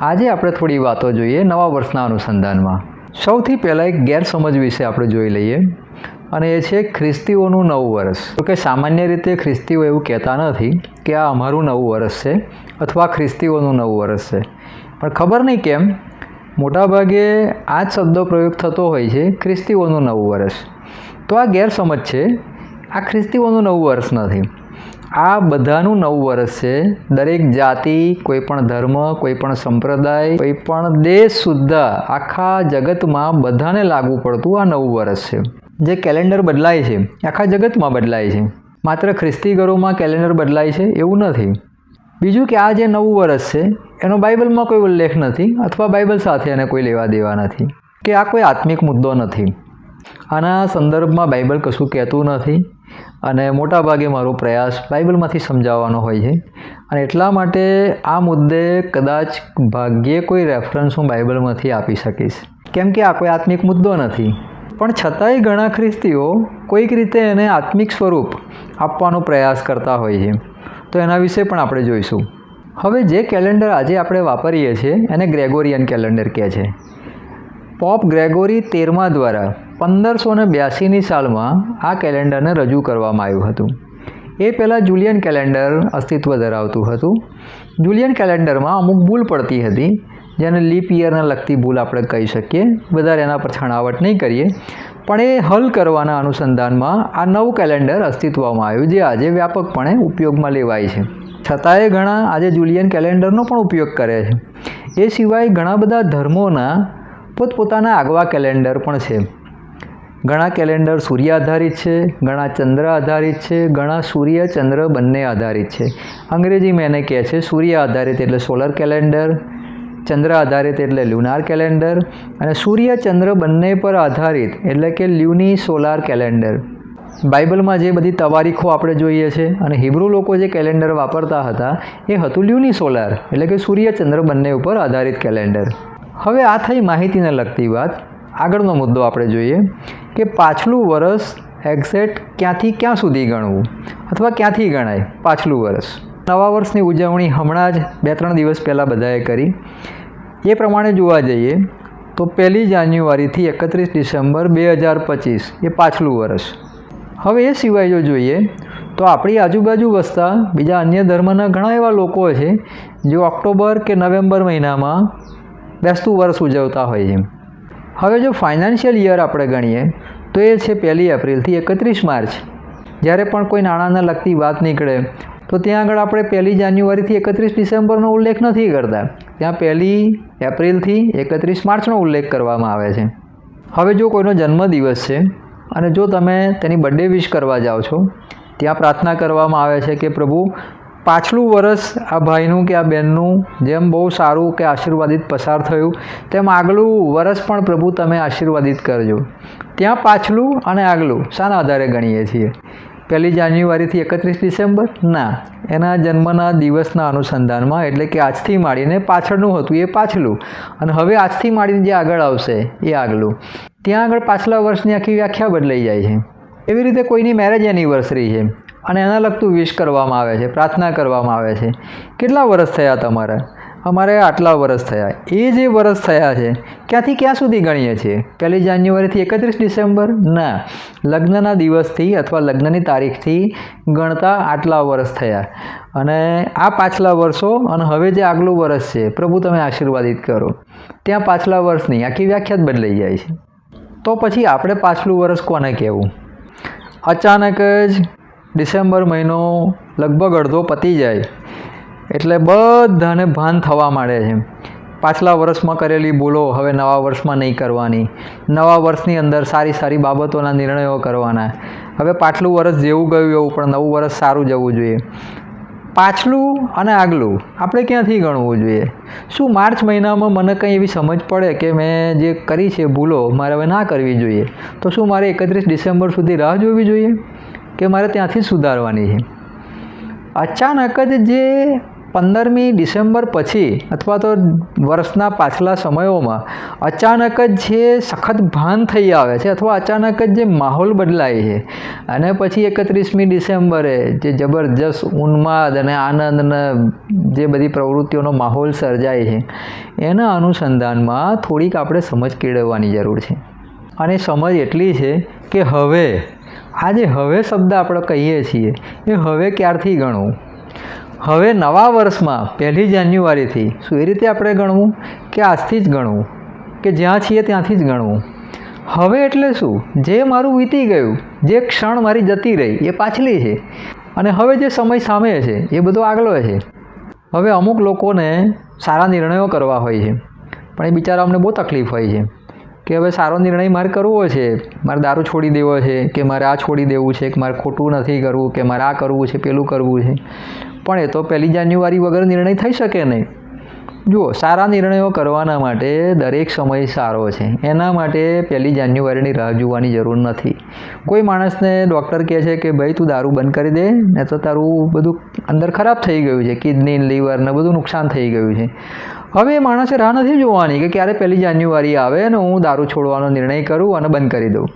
આજે આપણે થોડી વાતો જોઈએ નવા વર્ષના અનુસંધાનમાં. સૌથી પહેલાં એક ગેરસમજ વિશે આપણે જોઈ લઈએ અને એ છે ખ્રિસ્તીઓનું નવું વર્ષ. તો કે સામાન્ય રીતે ખ્રિસ્તીઓ એવું કહેતા નથી કે આ અમારું નવું વર્ષ છે અથવા ખ્રિસ્તીઓનું નવું વર્ષ છે. પણ ખબર નહીં કેમ? મોટાભાગે આ જ શબ્દો પ્રયોગ થતો હોય છે ખ્રિસ્તીઓનું નવું વર્ષ. તો આ ગેરસમજ છે, આ ખ્રિસ્તીઓનું નવું વર્ષ નથી. આ બધાનું નવું વર્ષ છે. દરેક જાતિ, કોઈ પણ ધર્મ, કોઈ પણ સંપ્રદાય, કોઈ પણ દેશ સુદ્ધા આખા જગતમાં બધાને લાગુ પડતું આ નવું વર્ષ છે. જે કેલેન્ડર બદલાય છે, આખા જગતમાં બદલાય છે. માત્ર ખ્રિસ્તી ઘરોમાં કેલેન્ડર બદલાય છે એવું નથી. બીજું કે આ જે નવું વર્ષ છે, એનો બાઇબલમાં કોઈ ઉલ્લેખ નથી અથવા બાઇબલ સાથે એને કોઈ લેવા દેવા નથી. કે આ કોઈ આત્મિક મુદ્દો નથી. આના સંદર્ભમાં બાઇબલ કશું કહેતું નથી. અને મોટાભાગે મારો પ્રયાસ બાઇબલમાંથી સમજાવવાનો હોય છે. અને એટલા માટે આ મુદ્દે કદાચ ભાગ્યે કોઈ રેફરન્સ હું બાઇબલમાંથી આપી શકીશ. કેમ કે આ કોઈ આત્મિક મુદ્દો નથી. પણ છતાંય ઘણા ખ્રિસ્તીઓ કોઈક રીતે એને આત્મિક સ્વરૂપ આપવાનો પ્રયાસ કરતા હોય છે. તો એના વિશે પણ આપણે જોઈશું. હવે જે કેલેન્ડર આજે આપણે વાપરીએ છીએ એને ગ્રેગોરિયન કેલેન્ડર કહે છે. પોપ ગ્રેગોરી તેરમા દ્વારા પંદરસો ને બ્યાસીની સાલમાં આ કેલેન્ડરને રજૂ કરવામાં આવ્યું હતું. એ પહેલાં જુલિયન કેલેન્ડર અસ્તિત્વ ધરાવતું હતું. જુલિયન કેલેન્ડરમાં અમુક ભૂલ પડતી હતી, જેને લીપ યરને લગતી ભૂલ આપણે કહી શકીએ. વધારે એના પર છણાવટ નહીં કરીએ. પણ એ હલ કરવાના અનુસંધાનમાં આ નવું કેલેન્ડર અસ્તિત્વમાં આવ્યું, જે આજે વ્યાપકપણે ઉપયોગમાં લેવાય છે. છતાંય ઘણા આજે જુલિયન કેલેન્ડરનો પણ ઉપયોગ કરે છે. એ સિવાય ઘણા બધા ધર્મોના પોતપોતાના આગવા કેલેન્ડર પણ છે. ઘણા કેલેન્ડર સૂર્ય આધારિત છે, ઘણા ચંદ્ર આધારિત છે, ઘણા સૂર્ય, ચંદ્ર બંને આધારિત છે. અંગ્રેજીમાં એને કહે છે સૂર્ય આધારિત એટલે સોલર કેલેન્ડર, ચંદ્ર આધારિત એટલે લ્યુનાર કેલેન્ડર અને સૂર્ય, ચંદ્ર બંને પર આધારિત એટલે કે લ્યુની સોલાર કેલેન્ડર. બાઇબલમાં જે બધી તવારીખો આપણે જોઈએ છે અને હિબ્રુ લોકો જે કેલેન્ડર વાપરતા હતા એ હતું લ્યુની સોલાર એટલે કે સૂર્ય, ચંદ્ર બંને ઉપર આધારિત કેલેન્ડર. હવે આ થઈ માહિતીને લગતી વાત. આગળનો મુદ્દો આપણે જોઈએ કે પાછલું વરસ એક્ઝેક્ટ ક્યાંથી ક્યાં સુધી ગણવું અથવા ક્યાંથી ગણાય પાછલું વરસ. નવા વર્ષની ઉજવણી હમણાં જ બે ત્રણ દિવસ પહેલાં બધાએ કરી. એ પ્રમાણે જોવા જઈએ તો પહેલી જાન્યુઆરીથી એકત્રીસ ડિસેમ્બર બે હજાર પચીસ એ પાછલું વર્ષ હવે એ સિવાય જો જોઈએ તો આપણી આજુબાજુ વસતા બીજા અન્ય ધર્મના ઘણા એવા લોકો છે, જે ઓક્ટોબર કે નવેમ્બર મહિનામાં બેસતું વર્ષ ઉજવતા હોય છે હવે જો ફાઇનાન્શિયલ યર આપણે ગણીએ, તો એ છે પહેલી એપ્રિલથી એકત્રીસ માર્ચ. જ્યારે પણ કોઈ નાણાંને લગતી વાત નીકળે, તો ત્યાં આગળ આપણે પહેલી જાન્યુઆરીથી એકત્રીસ ડિસેમ્બરનો ઉલ્લેખ નથી કરતા. ત્યાં પહેલી એપ્રિલથી એકત્રીસ માર્ચનો ઉલ્લેખ કરવામાં આવે છે. હવે જો કોઈનો જન્મદિવસ છે, અને જો તમે તેની બર્થડે વિશ કરવા જાઓ છો, ત્યાં પ્રાર્થના કરવામાં આવે છે કે પ્રભુ પાછલું વર્ષ આ ભાઈનું કે આ બહેનનું જેમ બહુ સારું કે આશીર્વાદિત પસાર થયું, તેમ આગલું વર્ષ પણ પ્રભુ તમે આશીર્વાદિત કરજો. ત્યાં પાછલું અને આગલું શાના આધારે ગણીએ છીએ. પહેલી જાન્યુઆરીથી એકત્રીસ ડિસેમ્બર? ના. એના જન્મના દિવસના અનુસંધાનમાં એટલે કે આજથી માંડીને પાછળનું હતું એ પાછલું. અને હવે આજથી માંડીને જે આગળ આવશે એ આગલું. ત્યાં આગળ પાછલા વર્ષની આખી વ્યાખ્યા બદલાઈ જાય છે. એવી રીતે કોઈની મેરેજ એનિવર્સરી છે. અને એના લગતું વિશ કરવામાં આવે છે, પ્રાર્થના કરવામાં આવે છે. કેટલા વર્ષ થયા તમારા? અમારે આટલા વર્ષ થયા. એ જે વર્ષ થયા છે, ક્યાંથી ક્યાં સુધી ગણીએ છીએ? પહેલી જાન્યુઆરીથી એકત્રીસ ડિસેમ્બર? ના. લગ્નના દિવસથી અથવા લગ્નની તારીખથી ગણતા આટલા વર્ષ થયા. અને આ પાછલા વર્ષો અને હવે જે આગલું વર્ષ છે, પ્રભુ તમે આશીર્વાદિત કરો. ત્યાં પાછલા વર્ષની આખી વ્યાખ્યા જ બદલાઈ જાય છે. તો પછી આપણે પાછલું વર્ષ કોને કહેવું? અચાનક જ ડિસેમ્બર મહિનો લગભગ અડધો પતી જાય. એટલે બધાને ભાન થવા માંડે છે. પાછલા વર્ષમાં કરેલી ભૂલો હવે નવા વર્ષમાં નહીં કરવાની. નવા વર્ષની અંદર સારી સારી બાબતોના નિર્ણયો કરવાના. હવે પાછલું વર્ષ જેવું ગયું એવું, પણ નવું વર્ષ સારું જવું જોઈએ. પાછલું અને આગલું, આપણે ક્યાંથી ગણવું જોઈએ? શું માર્ચ મહિનામાં મને કંઈ એવી સમજ પડે કે મેં જે કરી છે ભૂલો, મારે હવે ના કરવી જોઈએ? તો શું મારે એકત્રીસ ડિસેમ્બર સુધી રાહ જોવી જોઈએ? કે મારે ત્યાંથી સુધારવાની છે. અચાનક જ જે પંદરમી ડિસેમ્બર પછી અથવા તો વર્ષના પાછલા સમયોમાં અચાનક જ જે સખત ભાન થઈ આવે છે અથવા અચાનક જ જે માહોલ બદલાય છે અને પછી એકત્રીસમી ડિસેમ્બરે જે જબરજસ્ત ઉન્માદ અને આનંદ અને જે બધી પ્રવૃત્તિઓનો માહોલ સર્જાય છે, એના અનુસંધાનમાં થોડીક આપણે સમજ કેળવવાની જરૂર છે. અને સમજ એટલી છે કે હવે આ જે હવે શબ્દ આપણે કહીએ છીએ એ હવે ક્યારથી ગણવું? હવે નવા વર્ષમાં, પહેલી જાન્યુઆરીથી, શું એ રીતે આપણે ગણવું? કે આજથી જ ગણવું? કે જ્યાં છીએ ત્યાંથી જ ગણવું? હવે એટલે શું? જે મારું વીતી ગયું, જે ક્ષણ મારી જતી રહી, એ પાછલી છે. અને હવે જે સમય સામે છે, એ બધો આગલો છે. હવે અમુક લોકોને સારા નિર્ણયો કરવા હોય છે. પણ એ બિચારા અમને બહુ તકલીફ હોય છે. કે હવે સારો નિર્ણય મારે કરવો છે, મારે દારૂ છોડી દેવો છે, કે મારે આ છોડી દેવું છે, કે મારે ખોટું નથી કરવું, કે મારે આ કરવું છે, પેલું કરવું છે. પણ એ તો પહેલી જાન્યુઆરી વગર નિર્ણય થઈ શકે નહીં. જુઓ, સારા નિર્ણયો કરવાના માટે દરેક સમય સારો છે. એના માટે પહેલી જાન્યુઆરીની રાહ જોવાની જરૂર નથી. કોઈ માણસને ડૉક્ટર કહે છે કે, ભાઈ, તું દારૂ બંધ કરી દે ને તો તારું બધું અંદર ખરાબ થઈ ગયું છે, કિડની, લીવર ને બધું નુકસાન થઈ ગયું છે. હવે એ માણસે રાહ નથી જોવાની કે ક્યારે પહેલી જાન્યુઆરી આવે અને હું દારૂ છોડવાનો નિર્ણય કરું અને બંધ કરી દઉં.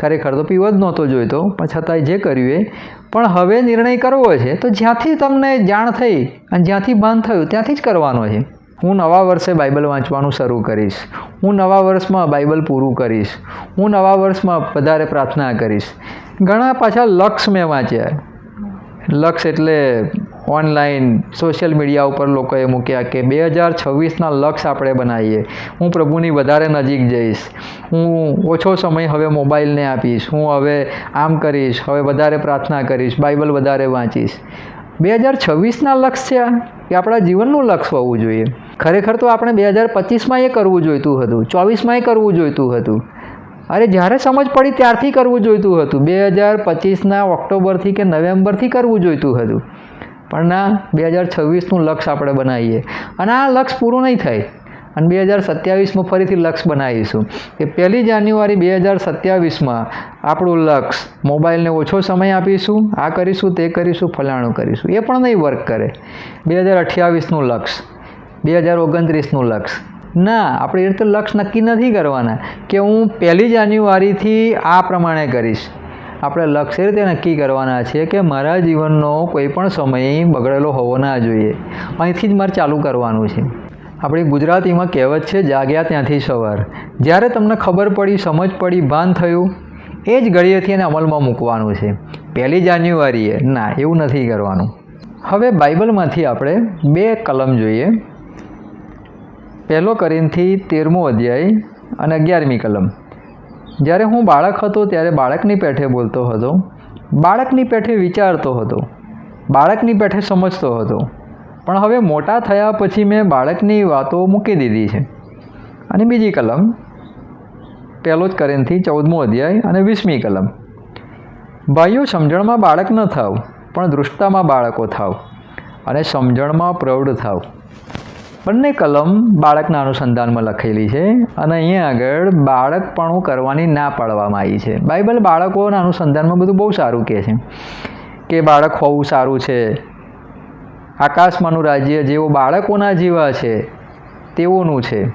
ખરેખર તો પીવો જ નહોતો જોઈતો, પણ છતાંય જે કર્યું એ. પણ હવે નિર્ણય કરવો છે તો જ્યાંથી તમને જાણ થઈ અને જ્યાંથી ભાન થયું ત્યાંથી જ કરવાનો છે. હું નવા વર્ષે બાઇબલ વાંચવાનું શરૂ કરીશ. હું નવા વર્ષમાં બાઇબલ પૂરું કરીશ. હું નવા વર્ષમાં વધારે પ્રાર્થના કરીશ. ઘણા પાછા લક્ષ મેં વાંચ્યા. લક્ષ એટલે ઓનલાઈન સોશિયલ મીડિયા ઉપર લોકોએ મૂક્યા કે બે હજાર છવ્વીસના લક્ષ આપણે બનાવીએ. હું પ્રભુની વધારે નજીક જઈશ. હું ઓછો સમય હવે મોબાઈલને આપીશ. હું હવે આમ કરીશ, હવે વધારે પ્રાર્થના કરીશ, બાઇબલ વધારે વાંચીશ. બે હજાર છવ્વીસના લક્ષ છે આ. કે આપણા જીવનનું લક્ષ હોવું જોઈએ. ખરેખર તો આપણે બે હજાર પચીસમાં એ કરવું જોઈતું હતું. ચોવીસમાં એ કરવું જોઈતું હતું. અરે જ્યારે સમજ પડી ત્યારથી કરવું જોઈતું હતું. બે હજાર પચીસના ઓક્ટોબરથી કે નવેમ્બરથી કરવું જોઈતું હતું. પણ ના, બે હજાર છવ્વીસનું લક્ષ આપણે બનાવીએ. અને આ લક્ષ પૂરું નહીં થાય. અને બે હજાર સત્યાવીસમાં ફરીથી લક્ષ બનાવીશું. કે પહેલી જાન્યુઆરી બે હજાર સત્યાવીસમાં આપણું લક્ષ મોબાઈલને ઓછો સમય આપીશું, આ કરીશું, તે કરીશું, ફલાણું કરીશું. એ પણ નહીં વર્ક કરે. બે હજાર અઠ્યાવીસનું લક્ષ, બે હજાર ઓગણત્રીસનું લક્ષ. ના, આપણે એ રીતે લક્ષ નક્કી નથી કરવાના. કે હું પહેલી જાન્યુઆરીથી આ પ્રમાણે કરીશ. આપણે લક્ષ્ય રીતે નક્કી કરવાના છે કે મારા જીવનનો કોઈ પણ સમય બગડેલો હોવો ના જોઈએ. અહીંથી જ મારે ચાલુ કરવાનું છે. આપણી ગુજરાતીમાં કહેવત છે, જાગ્યા ત્યાંથી સવાર. જ્યારે તમને ખબર પડી, સમજ પડી, ભાન થયું, એ જ ઘડીએથી એને અમલમાં મૂકવાનું છે. પહેલી જાન્યુઆરીએ. ના, એવું નથી કરવાનું. હવે બાઇબલમાંથી આપણે બે કલમ જોઈએ. પહેલો કરીનથી તેરમો અધ્યાય અને અગિયારમી કલમ. જ્યારે હું બાળક હતો ત્યારે બાળકની પેઠે બોલતો હતો. બાળકની પેઠે વિચારતો હતો. બાળકની પેઠે સમજતો હતો. પણ હવે મોટા થયા પછી મેં બાળકની વાતો મૂકી દીધી છે. અને બીજી કલમ, પહેલો જ કરેનથી ચૌદમો અધ્યાય અને વીસમી કલમ. ભાઈઓ, સમજણમાં બાળક ન થાવ, પણ દૃષ્ટામાં બાળકો થાવ અને સમજણમાં પ્રૌઢ થાવ. બંને કલમ બાળકના અનુસંધાનમાં લખેલી છે અને અહીંયા આગળ બાળકપણું કરવાની ના પાડવામાં આવી છે. બાઇબલ બાળકોના અનુસંધાનમાં બધું બહુ સારું કહે છે. કે બાળક હોવું સારું છે. આકાશમાંનું રાજ્ય જેવો બાળકોના જેવા છે, તેઓનું છે.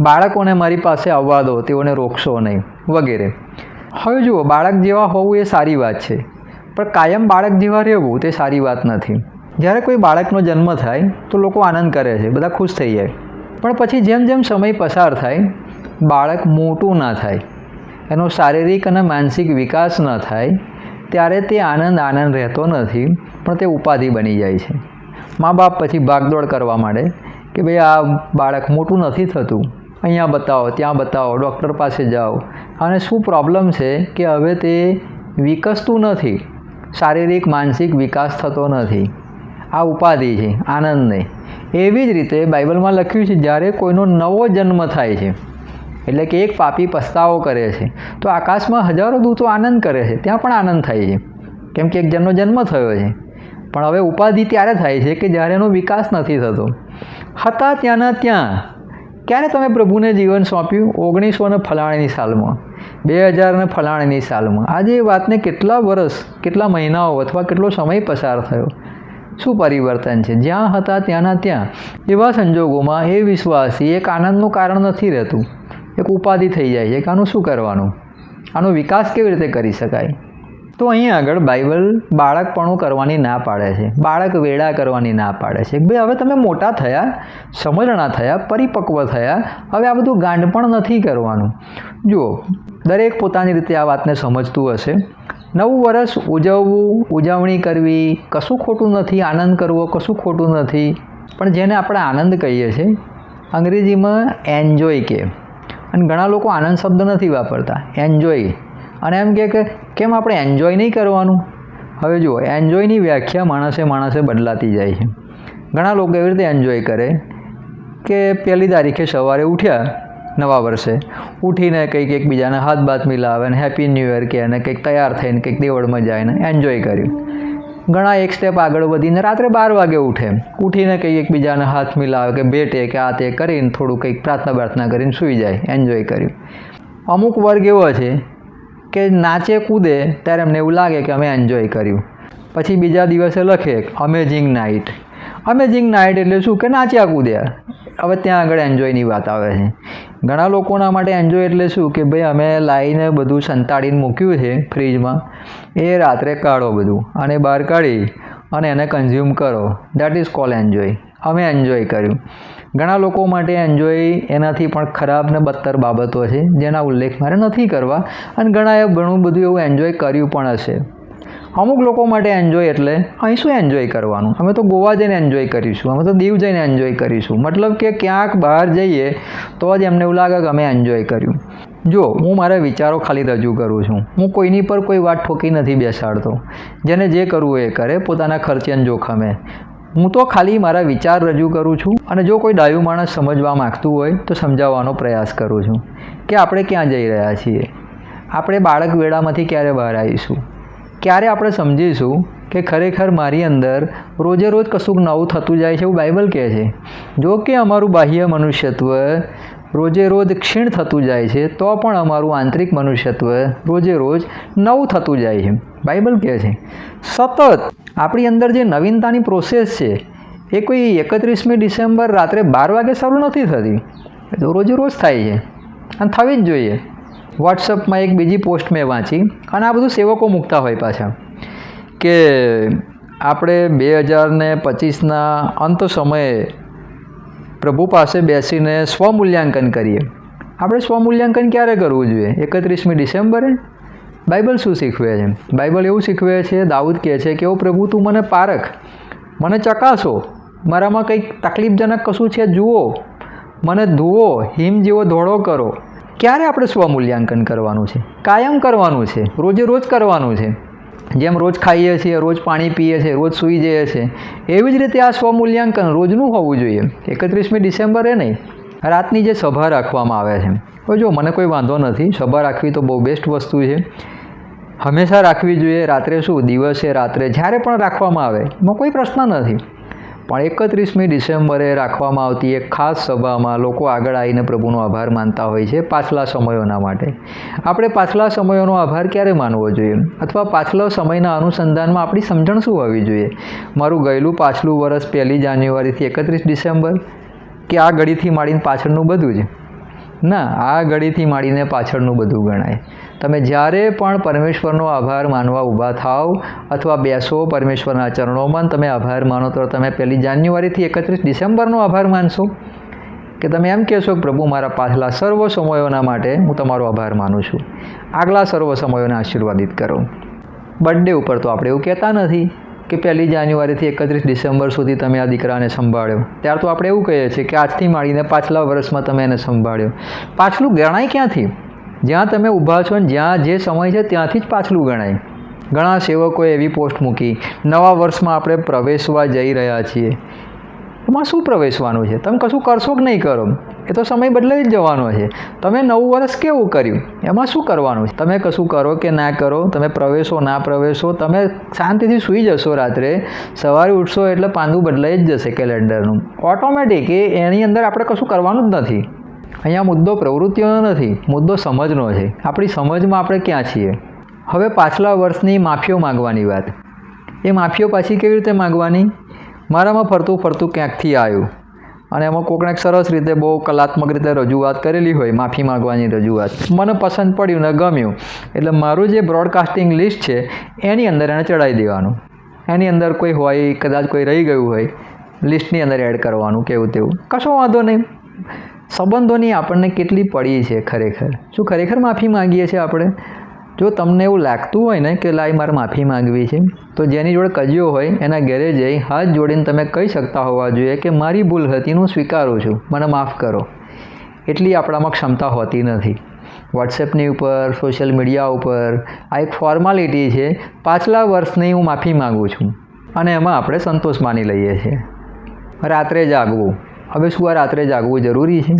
બાળકોને મારી પાસે આવવા દો, તેઓને રોકશો નહીં, વગેરે. હવે જુઓ, બાળક જેવા હોવું એ સારી વાત છે. પણ કાયમ બાળક જેવા રહેવું તે સારી વાત નથી. જ્યારે કોઈ બાળકનો જન્મ થાય તો લોકો આનંદ કરે છે, બધા ખુશ થઈ જાય. પણ પછી જેમ જેમ સમય પસાર થાય, બાળક મોટું ના થાય, એનો શારીરિક અને માનસિક વિકાસ ન થાય, ત્યારે તે આનંદ આનંદ રહેતો નથી, પણ તે ઉપાધિ બની જાય છે. મા બાપ પછી ભાગદોડ કરવા માંડે કે ભાઈ આ બાળક મોટું નથી થતું, અહીંયા બતાવો, ત્યાં બતાવો, ડૉક્ટર પાસે જાઓ. અને શું પ્રોબ્લેમ છે કે હવે તે વિકસતું નથી, શારીરિક, માનસિક વિકાસ થતો નથી. આ ઉપાધિ છે, આનંદ નહીં. એવી જ રીતે બાઇબલમાં લખ્યું છે, જ્યારે કોઈનો નવો જન્મ થાય છે, એટલે કે એક પાપી પસ્તાવો કરે છે, તો આકાશમાં હજારો દૂતો આનંદ કરે છે, ત્યાં પણ આનંદ થાય છે, કેમ કે એક જણનો જન્મ થયો છે. પણ હવે ઉપાધિ ત્યારે થાય છે કે જ્યારે એનો વિકાસ નથી થતો. હતા ત્યાંના ત્યાં. ક્યારે તમે પ્રભુને જીવન સોંપ્યું? ઓગણીસો ને ફલાણીની સાલમાં. બે હજાર ને ફલાણીની સાલમાં. આજે એ વાતને કેટલા વર્ષ કેટલા મહિનાઓ અથવા કેટલો સમય પસાર થયો? શું પરિવર્તન છે? જ્યાં હતા ત્યાંના ત્યાં. એવા સંજોગોમાં એ વિશ્વાસી એક આનંદનું કારણ નથી રહેતું. એક ઉપાધિ થઈ જાય છે કે આનું શું કરવાનું? આનો વિકાસ કેવી રીતે કરી શકાય? તો અહીં આગળ બાઇબલ બાળકપણું કરવાની ના પાડે છે. બાળક વેડા કરવાની ના પાડે છે. ભાઈ, હવે તમે મોટા થયા સમજણા થયા, પરિપક્વ થયા. હવે આ બધું ગાંડપણ નથી કરવાનું. જુઓ, દરેક પોતાની રીતે આ વાતને સમજતું હશે. નવું વર્ષ ઉજવવું, ઉજવણી કરવી, કશું ખોટું નથી, આનંદ કરવો, કશું ખોટું નથી. પણ જેને આપણે આનંદ કહીએ છીએ, અંગ્રેજીમાં એન્જોય કે. અને ઘણા લોકો આનંદ શબ્દ નથી વાપરતા. એન્જોય અને એમ કે, કેમ આપણે એન્જોય નહીં કરવાનું? હવે જુઓ એન્જોયની વ્યાખ્યા માણસે માણસે બદલાતી જાય છે. ઘણા લોકો એવી રીતે એન્જોય કરે કે, પહેલી તારીખે સવારે ઉઠ્યા નવા વર્ષે. ઉઠીને કંઈક એકબીજાને હાથ બાત મિલાવે અને હેપી ન્યૂ ઇયર કહે અને કંઈક તૈયાર થઈને કંઈક દેવળમાં જાય ને એન્જોય કર્યું. ઘણા એક સ્ટેપ આગળ વધીને રાત્રે બાર વાગે ઉઠે ઉઠીને કંઈક એકબીજાને હાથ મિલાવે કે ભેટે કે આ તે કરીને થોડું કંઈક પ્રાર્થના પ્રાર્થના કરીને સૂઈ જાય એન્જોય કર્યું. અમુક વર્ગ એવો છે કે નાચે, કૂદે ત્યારે એમને એવું લાગે કે અમે એન્જોય કર્યું. પછી બીજા દિવસે લખે અમેઝિંગ નાઇટ અમેઝિંગ નાઇટ એટલે શું? કે નાચ્યા, કૂદ્યા. હવે ત્યાં આગળ એન્જોયની વાત આવે છે. ઘણા લોકોના માટે એન્જોય એટલે શું કે ભાઈ અમે લાવીને બધું સંતાડીને મૂક્યું છે ફ્રીજમાં એ રાત્રે કાઢો બધું અને બહાર કાઢી અને એને કન્ઝ્યુમ કરો. દેટ ઇઝ કોલ એન્જોય અમે એન્જોય કર્યું. ઘણા લોકો માટે એન્જોય એનાથી પણ ખરાબ ને બદતર બાબતો છે જેના ઉલ્લેખ મારે નથી કરવા અને ઘણાએ ઘણું બધું એવું એન્જોય કર્યું પણ હશે. અમુક લોકો માટે એન્જોય એટલે અહીં શું એન્જોય કરવાનું? અમે તો ગોવા જઈને એન્જોય કરીશું, અમે તો દીવ જઈને એન્જોય કરીશું. મતલબ કે ક્યાંક બહાર જઈએ તો જ એમને એવું લાગે કે અમે એન્જોય કર્યું. જો, હું મારા વિચારો ખાલી રજૂ કરું છું. હું કોઈની પર કોઈ વાત ઠોકી નથી બેસાડતો. જેને જે કરવું એ કરે, પોતાના ખર્ચે અને જોખમે. હું તો ખાલી મારા વિચાર રજૂ કરું છું અને જો કોઈ ડાયું માણસ સમજવા માગતું હોય તો સમજાવવાનો પ્રયાસ કરું છું કે આપણે ક્યાં જઈ રહ્યા છીએ? આપણે બાળક વેળામાંથી ક્યારે બહાર આવીશું? ક્યારે આપણે સમજીશું કે ખરેખર મારી અંદર રોજે રોજ કશુંક નવું થતું જાય છે એવું બાઇબલ કહે છે? જો કે અમારું બાહ્ય મનુષ્યત્વ રોજે રોજ ક્ષીણ થતું જાય છે, તો પણ અમારું આંતરિક મનુષ્યત્વ રોજે રોજ નવું થતું જાય છે. બાઇબલ કહે છે. સતત આપણી અંદર જે નવીનતાની પ્રોસેસ છે, એ કોઈ એકત્રીસમી ડિસેમ્બર રાત્રે બાર વાગે શરૂ નથી થતી. તો રોજે રોજ થાય છે. અને થવી જ જોઈએ. વોટ્સઅપમાં એક બીજી પોસ્ટ મેં વાંચી અને આ બધું સેવકો મૂકતા હોય પાછા કે આપણે બે હજારને પચીસના અંત સમયે પ્રભુ પાસે બેસીને સ્વમૂલ્યાંકન કરીએ. આપણે સ્વમૂલ્યાંકન ક્યારે કરવું જોઈએ? એકત્રીસમી ડિસેમ્બરે? બાઇબલ શું શીખવે છે? બાઇબલ એવું શીખવે છે, દાઉદ કહે છે કે, ઓ પ્રભુ, તું મને પારખ. મને ચકાસો. મારામાં કંઈક તકલીફજનક કશું છે? જુઓ. મને ધુઓ હિમ જેવો ધોળો કરો. ક્યારે આપણે સ્વમૂલ્યાંકન કરવાનું છે? કાયમ કરવાનું છે? રોજે રોજ કરવાનું છે? જેમ રોજ ખાઈએ છીએ, રોજ પાણી પીએ છીએ, રોજ સૂઈ જઈએ છીએ, એવી જ રીતે આ સ્વમૂલ્યાંકન રોજનું હોવું જોઈએ. એકત્રીસમી ડિસેમ્બરે નહીં, રાતની જે સભા રાખવામાં આવે છે. હવે જો મને કોઈ વાંધો નથી, સભા રાખવી તો બહુ બેસ્ટ વસ્તુ છે. હંમેશા રાખવી જોઈએ, રાત્રે શું? દિવસે રાત્રે. જ્યારે પણ રાખવામાં આવે, એમાં કોઈ પ્રશ્ન નથી. પણ એકત્રીસમી ડિસેમ્બરે રાખવામાં આવતી એક ખાસ સભામાં લોકો આગળ આવીને પ્રભુનો આભાર માનતા હોય છે પાછલા સમયોના માટે. આપણે પાછલા સમયોનો આભાર ક્યારે માનવો જોઈએ? અથવા પાછલા સમયના અનુસંધાનમાં આપણી સમજણ શું હોવી જોઈએ? મારું ગયેલું પાછલું વર્ષ પહેલી જાન્યુઆરીથી એકત્રીસ ડિસેમ્બર, કે આ ઘડીથી માંડીને પાછળનું બધું જ? ના, આ ઘડીથી માંડીને પાછળનું બધું ગણાય. તમે જ્યારે પણ પરમેશ્વરનો આભાર માનવા ઊભા થાવ અથવા બેસો પરમેશ્વરના ચરણોમાં, તમે આભાર માનો તો તમે પહેલી જાન્યુઆરીથી એકત્રીસ ડિસેમ્બરનો આભાર માનશો? કે તમે એમ કહેશો કે પ્રભુ, મારા પાછલા સર્વ સમયોના માટે હું તમારો આભાર માનું છું. આગલા સર્વ સમયોને આશીર્વાદિત કરો. બર્થડે ઉપર તો આપણે એવું કહેતા નથી. કે પહેલી જાન્યુઆરીથી એકત્રીસ ડિસેમ્બર સુધી તમે આ દીકરાને સંભાળ્યો. ત્યાર તો આપણે એવું કહીએ છીએ કે આજથી માંડીને પાછલા વર્ષમાં તમે એને સંભાળ્યો. પાછલું ગણાય ક્યાંથી? જ્યાં તમે ઊભા છો ને જ્યાં જે સમય છે ત્યાંથી જ પાછલું ગણાય. ઘણા સેવકોએ એવી પોસ્ટ મૂકી, નવા વર્ષમાં આપણે પ્રવેશવા જઈ રહ્યા છીએ. એમાં શું પ્રવેશવાનું છે? તમે કશું કરશો કે નહીં કરો? એ તો સમય બદલાઈ જ જવાનો છે. તમે નવું વર્ષ કેવું કર્યું? એમાં શું કરવાનું છે? તમે કશું કરો કે ના કરો? તમે પ્રવેશો, ના પ્રવેશો? તમે શાંતિથી સૂઈ જશો રાત્રે? સવારે ઉઠશો એટલે પાંદું બદલાઈ જ જશે કેલેન્ડરનું ઓટોમેટિક એ એની અંદર આપણે કશું કરવાનું જ નથી. અહીંયા મુદ્દો પ્રવૃત્તિઓનો નથી, મુદ્દો સમજનો છે. આપણી સમજમાં આપણે ક્યાં છીએ? હવે પાછલા વર્ષની માફીઓ માગવાની વાત. એ માફીઓ પાછી કેવી રીતે માગવાની? મારામાં ફરતું ફરતું ક્યાંકથી આવ્યું? અને એમાં કોકને સરસ રીતે બહુ કલાત્મક રીતે રજૂઆત કરેલી હોય, માફી માંગવાની રજૂઆત. મને પસંદ પડ્યું ને ગમ્યું. એટલે મારું જે બ્રોડકાસ્ટિંગ લિસ્ટ છે, એની અંદર એને ચડાવી દેવાનું. એની અંદર કોઈ હોય, કદાચ કોઈ રહી ગયું હોય લિસ્ટની અંદર એડ કરવાનું કેવું તેવું. કશો વાંધો નહીં. સંબંધોની આપણને કેટલી પડી છે ખરેખર? શું ખરેખર માફી માંગીએ છીએ આપણે? જો તમને એવું લાગતું હોય ને કે લાઈ મારે માફી માંગવી છે, તો જેની જોડે કજ્યો હોય, એના ઘેરે જઈ હાથ જોડીને તમે કહી શકતા હોવા જોઈએ કે મારી ભૂલ હતી, હું સ્વીકારું છું. મને માફ કરો. એટલી આપણામાં ક્ષમતા હોતી નથી. વોટ્સએપની ઉપર, સોશિયલ મીડિયા ઉપર, આ એક ફોર્માલિટી છે, પાછલા વર્ષની હું માફી માગું છું. અને એમાં આપણે સંતોષ માની લઈએ છીએ. રાત્રે જાગવું. હવે શું આ રાત્રે જાગવું જરૂરી છે?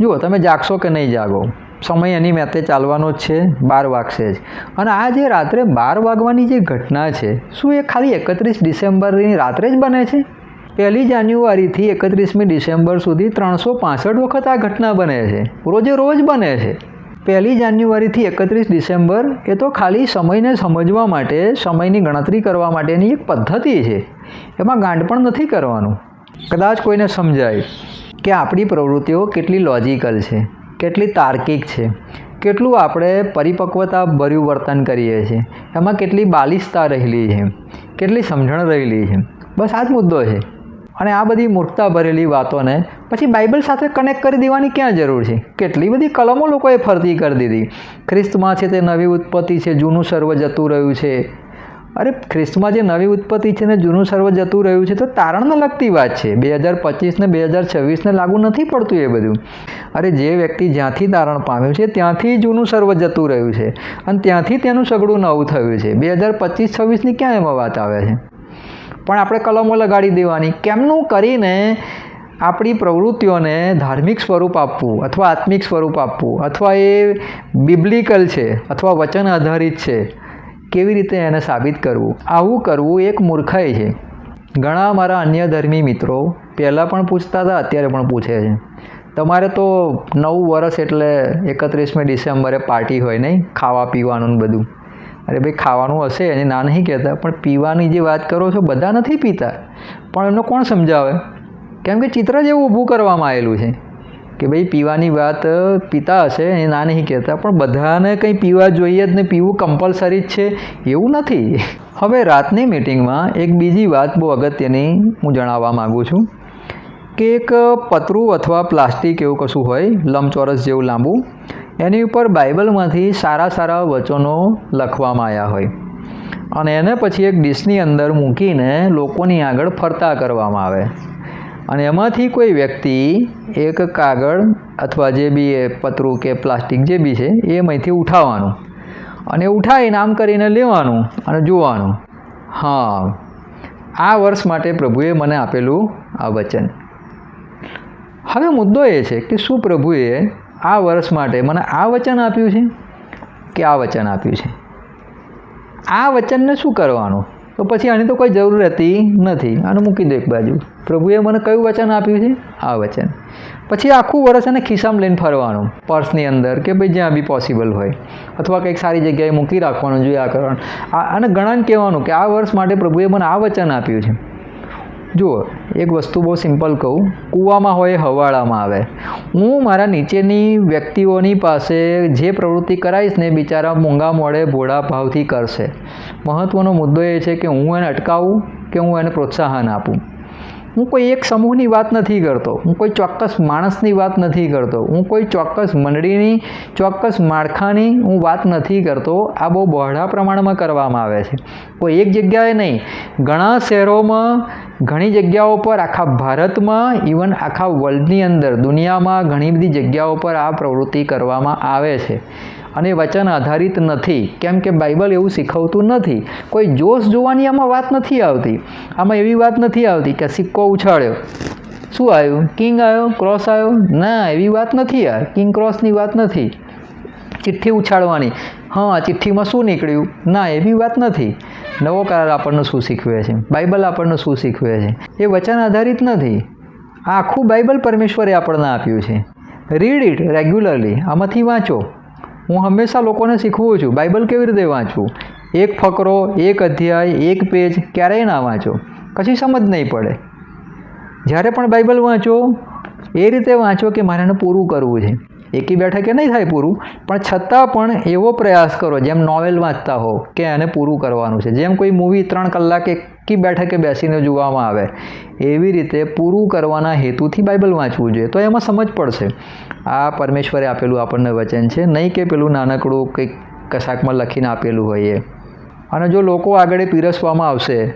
જુઓ, તમે જાગશો કે નહીં જાગો? સમય એની મેતે ચાલવાનો જ છે, બાર વાગશે જ. અને આ જે રાત્રે બાર વાગવાની જે ઘટના છે, શું એ ખાલી એકત્રીસ ડિસેમ્બરની રાત્રે જ બને છે? પહેલી જાન્યુઆરીથી એકત્રીસમી ડિસેમ્બર સુધી ત્રણસો પાસઠ વખત આ ઘટના બને છે. રોજે રોજ બને છે. પહેલી જાન્યુઆરીથી એકત્રીસ ડિસેમ્બર એ તો ખાલી સમયને સમજવા માટે, સમયની ગણતરી કરવા માટેની એક પદ્ધતિ છે. એમાં ગાંડ પણ નથી કરવાનું. કદાચ કોઈને સમજાય કે આપણી પ્રવૃત્તિઓ કેટલી લોજિકલ છે. કેટલી તાર્કિક છે? કેટલું આપણે પરિપક્વતા ભર્યું વર્તન કરીએ છીએ? એમાં કેટલી બાલિશતા રહેલી છે? કેટલી સમજણ રહેલી છે? બસ આ જ મુદ્દો છે. અને આ બધી મૂર્ખતા ભરેલી વાતોને પછી બાઇબલ સાથે કનેક્ટ કરી દેવાની ક્યાં જરૂર છે? કેટલી બધી કલમો લોકોએ ફરતી કરી દીધી. ખ્રિસ્તમાં છે તે નવી ઉત્પત્તિ છે, જૂનું સર્વ જતું રહ્યું છે. અરે, ખ્રિસ્તમાં જે નવી ઉત્પત્તિ છે ને જૂનું સર્વ જતું રહ્યું છે, તો તારણને લગતી વાત છે. બે હજાર પચીસને બે હજાર છવ્વીસને લાગુ નથી પડતું એ બધું. અરે, જે વ્યક્તિ જ્યાંથી તારણ પામ્યું છે, ત્યાંથી જૂનું સર્વ જતું રહ્યું છે અને ત્યાંથી તેનું સગડું નવું થયું છે. બે હજાર પચીસ છવ્વીસની ક્યાં એમાં વાત આવે છે? પણ આપણે કલમો લગાડી દેવાની. કેમનું કરીને આપણી પ્રવૃત્તિઓને ધાર્મિક સ્વરૂપ આપવું અથવા આત્મિક સ્વરૂપ આપવું અથવા એ બિબ્લિકલ છે અથવા વચન આધારિત છે કેવી રીતે એને સાબિત કરવું? આવું કરવું એક મૂર્ખાઈ છે. ઘણા મારા અન્ય ધર્મી મિત્રો પહેલાં પણ પૂછતા હતા, અત્યારે પણ પૂછે છે. તમારે તો નવું વર્ષ એટલે એકત્રીસમી ડિસેમ્બરે પાર્ટી હોય નહીં, ખાવા પીવાનું ને બધું. અરે ભાઈ, ખાવાનું હશે એને ના નહીં કહેતા, પણ પીવાની જે વાત કરો છો બધા નથી પીતા. પણ એમનો કોણ સમજાવે? કેમ કે ચિત્ર જ એવું ઊભું કરવામાં આવેલું છે. કે ભાઈ, પીવાની વાત પીતા હશે એ ના નહીં કહેતા, પણ બધાને કંઈ પીવા જોઈએ જ ને, પીવું કમ્પલસરી જ છે, એવું નથી. હવે રાતની મિટિંગમાં એક બીજી વાત બહુ અગત્યની હું જણાવવા માગું છું કે એક પતરું અથવા પ્લાસ્ટિક એવું કશું હોય, લંબચોરસ જેવું લાંબુ, એની ઉપર બાઇબલમાંથી સારા સારા વચનો લખવામાં આવ્યા હોય. અને એને પછી એક ડીશની અંદર મૂકીને લોકોની આગળ ફરતા કરવામાં આવે. અને એમાંથી કોઈ વ્યક્તિ એક કાગળ અથવા જે બી એ પતરું કે પ્લાસ્ટિક જે બી છે, એ અહીંથી ઉઠાવવાનું અને ઉઠાવીને આમ કરીને લેવાનું અને જોવાનું. હા, આ વર્ષ માટે પ્રભુએ મને આપેલું આ વચન. હવે મુદ્દો એ છે કે શું પ્રભુએ આ વર્ષ માટે મને આ વચન આપ્યું છે કે આ વચન આપ્યું છે? આ વચનને શું કરવાનું? તો પછી આની તો કોઈ જરૂર રહેતી નથી. આને મૂકી દો એક બાજુ. પ્રભુએ મને કયું વચન આપ્યું છે? આ વચન. પછી આખું વર્ષ એને ખિસ્સામાં લઈને ફરવાનું, પર્સની અંદર, કે ભાઈ જ્યાં બી પોસિબલ હોય. અથવા કંઈક સારી જગ્યાએ મૂકી રાખવાનું જોઈએ આ કરવાનું. આ અને ઘણાને કહેવાનું કે આ વર્ષ માટે પ્રભુએ મને આ વચન આપ્યું છે. જુઓ, એક વસ્તુ બહુ સિમ્પલ કહું. કૂવામાં હોય, હવાળામાં આવે. હું મારા નીચેની વ્યક્તિઓની પાસે જે પ્રવૃત્તિ કરાવીશ ને બિચારા મૂંગા મોડે ભોળા ભાવથી કરશે. મહત્ત્વનો મુદ્દો એ છે કે હું એને અટકાવું કે હું એને પ્રોત્સાહન આપું. હું કોઈ એક સમૂહની વાત નથી કરતો. હું કોઈ ચોક્કસ માણસની વાત નથી કરતો. હું કોઈ ચોક્કસ મંડળીની, ચોક્કસ માળખાની હું વાત નથી કરતો. આ બહુ બહોળા પ્રમાણમાં કરવામાં આવે છે. કોઈ એક જગ્યાએ નહીં. ઘણા શહેરોમાં, ઘણી જગ્યાઓ પર આખા ભારતમાં, ઇવન આખા વર્લ્ડની અંદર, દુનિયામાં ઘણી બધી જગ્યાઓ પર આ પ્રવૃત્તિ કરવામાં આવે છે. અને વચન આધારિત નથી. કેમ કે બાઇબલ એવું શીખવતું નથી. કોઈ જોશ જોવાની આમાં વાત નથી આવતી. આમાં એવી વાત નથી આવતી કે સિક્કો ઉછાળ્યો. શું આવ્યું? કિંગ આવ્યો? ક્રોસ આવ્યો? ના, એવી વાત નથી આ કિંગ ક્રોસની વાત નથી. ચિઠ્ઠી ઉછાળવાની. હા ચિઠ્ઠીમાં શું નીકળ્યું? ના, એવી વાત નથી. નવો કરાર આપણને શું શીખવે છે? બાઇબલ આપણને શું શીખવે છે? એ વચન આધારિત નથી. આખું બાઇબલ પરમેશ્વરે આપણને આપ્યું છે. રીડ ઇટ રેગ્યુલરલી આમાંથી વાંચો. હું હંમેશા લોકોને શીખવું છું. બાઇબલ કેવી રીતે વાંચવું? એક ફકરો, એક અધ્યાય, એક પેજ ક્યારેય ના વાંચો. કશી સમજ નહીં પડે. જ્યારે પણ બાઇબલ વાંચો, એ રીતે વાંચો કે મારે એને પૂરું કરવું છે. એકી બેઠકે નહીં થાય પૂરું? પણ છતાં પણ એવો પ્રયાસ કરો, જેમ નોવેલ વાંચતા હો કે એને પૂરું કરવાનું છે. જેમ કોઈ મૂવી ત્રણ કલાક એકી બેઠકે બેસીને જોવામાં આવે, એવી રીતે પૂરું કરવાના હેતુથી બાઇબલ વાંચવું જોઈએ. તો એમાં સમજ પડશે. આ પરમેશ્વરે આપેલું આપણને વચન છે. નહીં કે પેલું નાનકડું કંઈક કશાકમાં લખીને આપેલું હોય એ. અને જો લોકો આગળ પીરસવામાં આવશે,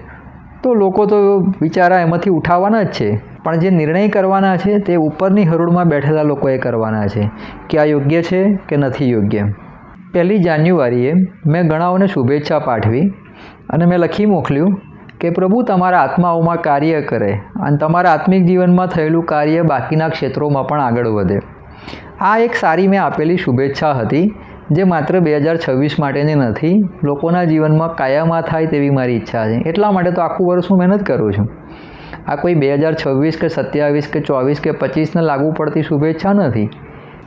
તો લોકો તો વિચારા એમાંથી ઉઠાવવાના જ છે. પણ જે નિર્ણય કરવાના છે, તે ઉપરની હરોળમાં બેઠેલા લોકોએ કરવાના છે કે આ યોગ્ય છે કે નથી યોગ્ય. પહેલી જાન્યુઆરીએ મેં ઘણાઓને શુભેચ્છા પાઠવી અને મેં લખી મોકલ્યું કે પ્રભુ તમારા આત્માઓમાં કાર્ય કરે અને તમારા આત્મિક જીવનમાં થયેલું કાર્ય બાકીના ક્ષેત્રોમાં પણ આગળ વધે. આ એક સારી મેં આપેલી શુભેચ્છા હતી, જે માત્ર બે હજાર છવ્વીસ માટેની નથી, લોકોના જીવનમાં કાયામાં થાય તેવી મારી ઈચ્છા છે. એટલા માટે તો આખું વર્ષ હું મહેનત કરું છું. આ કોઈ બે હજાર છવ્વીસ કે સત્યાવીસ કે ચોવીસ કે પચીસને લાગુ પડતી શુભેચ્છા નથી.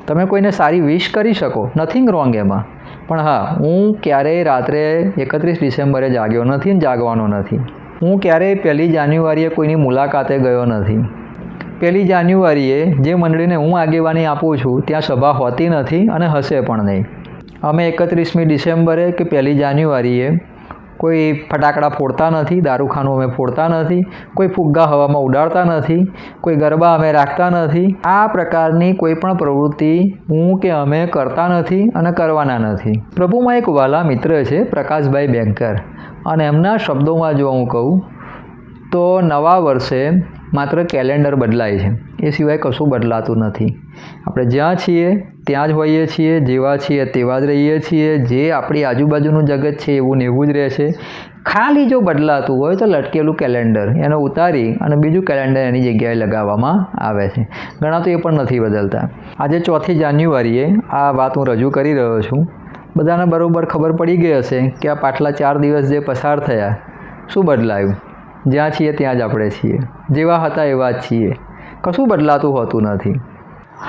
તમે કોઈને સારી વિશ કરી શકો. નથિંગ રોંગ એમાં. પણ હા, હું ક્યારેય રાત્રે એકત્રીસ ડિસેમ્બરે જાગ્યો નથી ને જાગવાનો નથી. હું ક્યારેય પહેલી જાન્યુઆરીએ કોઈની મુલાકાતે ગયો નથી. પહેલી જાન્યુઆરીએ જે મંડળીને હું આગેવાની આપું છું, ત્યાં સભા હોતી નથી અને હશે પણ નહીં. અમે એકત્રીસમી ડિસેમ્બરે કે પહેલી જાન્યુઆરીએ કોઈ ફટાકડા ફોડતા નથી, દારૂખાનું અમે ફોડતા નથી, કોઈ ફુગ્ગા હવામાં ઉડાડતા નથી, કોઈ ગરબા અમે રાખતા નથી. આ પ્રકારની કોઈ પણ પ્રવૃત્તિ હું કે અમે કરતા નથી અને કરવાના નથી. પ્રભુમાં એક વાલા મિત્ર છે, પ્રકાશભાઈ બેંકર. અને એમના શબ્દોમાં જો હું કહું, તો નવા વર્ષે માત્ર કેલેન્ડર બદલાય છે. એ સિવાય કશું બદલાતું નથી. આપણે જ્યાં છીએ, ત્યાં જ હોઈએ છીએ, જેવા છીએ તેવા જ રહીએ છીએ. જે આપણી આજુબાજુનું જગત છે એવું ને એવું જ રહેશે. ખાલી જો બદલાતું હોય તો લટકેલું કેલેન્ડર એને ઉતારી અને બીજું કેલેન્ડર એની જગ્યાએ લગાવવામાં આવે છે. ઘણા તો એ પણ નથી બદલતા. આજે ચોથી જાન્યુઆરીએ આ વાત હું રજૂ કરી રહ્યો છું. બધાને બરાબર ખબર પડી ગઈ હશે કે આ પાછલા ચાર દિવસ જે પસાર થયા, શું બદલાયું? જ્યાં છીએ ત્યાં જ આપણે છીએ. જેવા હતા એવા જ છીએ. કશું બદલાતું હોતું નથી.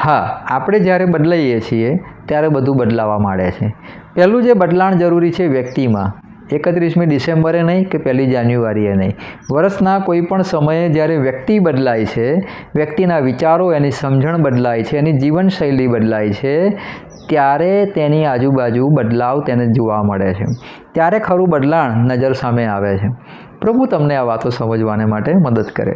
હા, આપણે જ્યારે બદલાઈએ છીએ, ત્યારે બધું બદલાવા માંડે છે. પહેલું જે બદલાણ જરૂરી છે વ્યક્તિમાં, એકત્રીસમી ડિસેમ્બરે નહીં કે પહેલી જાન્યુઆરીએ નહીં. વર્ષના કોઈ પણ સમયે જ્યારે વ્યક્તિ બદલાય છે, વ્યક્તિના વિચારો, એની સમજણ બદલાય છે, એની જીવનશૈલી બદલાય છે, ત્યારે તેની આજુબાજુ બદલાવ તેને જોવા મળે છે. ત્યારે ખરું બદલાણ નજર સામે આવે છે. પ્રભુ તમને આ વાતો સમજવાને માટે મદદ કરે.